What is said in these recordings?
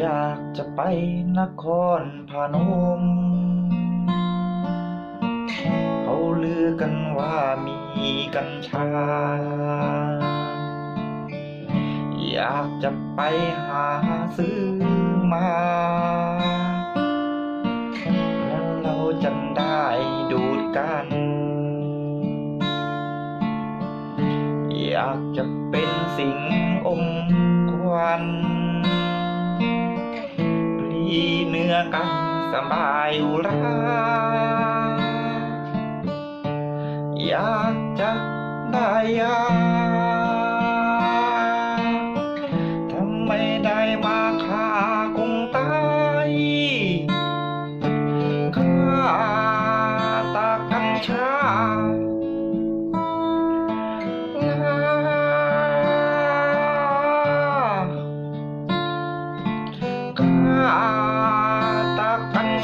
อยากจะไปนครพนม เขาลือกันว่ามีกัญชา อยากจะไปหาซื้อมา แล้วเราจะได้ดูดกัน อยากจะเป็นสิ่งอมควัน เนื้อกันสบายอุรา อยากจะได้ยา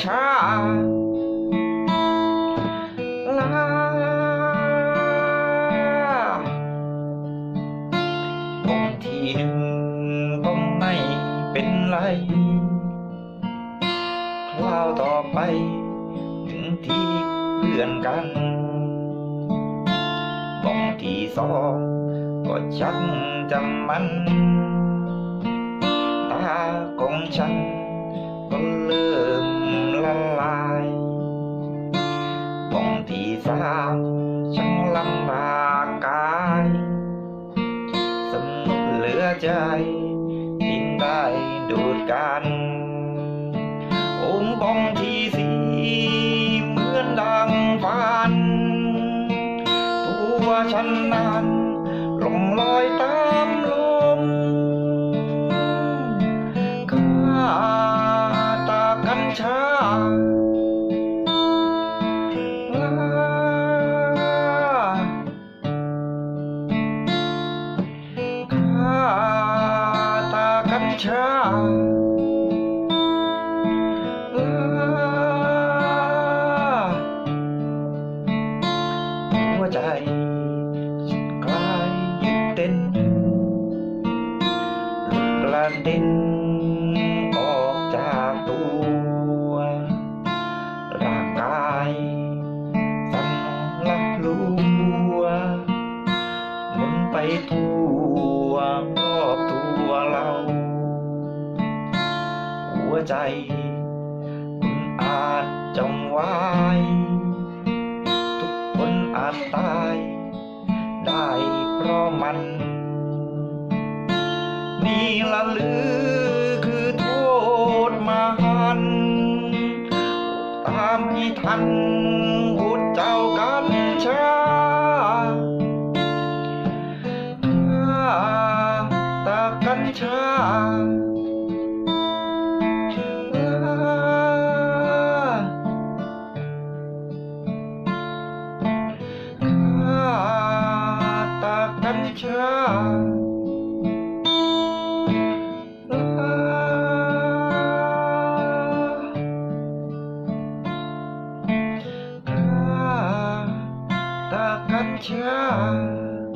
ชาลาตรงที่หนึ่งต้องไม่เป็นไรคราวต่อไป ถึงที่เพื่อนกันบ้องที่สองก็ชักจำมันตาของฉัน ใจยิ่งได้ดูดกันองค์บ้องที่สีเหมือนดังฟัน ตัวฉันนั้นลงลอยตามลมข้าากัญชาลาหัวใจฉันคลายยึดเต้นหลุดกระเด็นออกจากตัวร่างกายสั่นลับลัวหมุนไปทั่ว วใจคุณอาจจงไว้ทุกคนอาจตาย ได้เพราะมัน นี่ละหรือคือโทษมหัน ตามให้ทันบุตรเจ้ากัญชาข้าตากัญชา ชา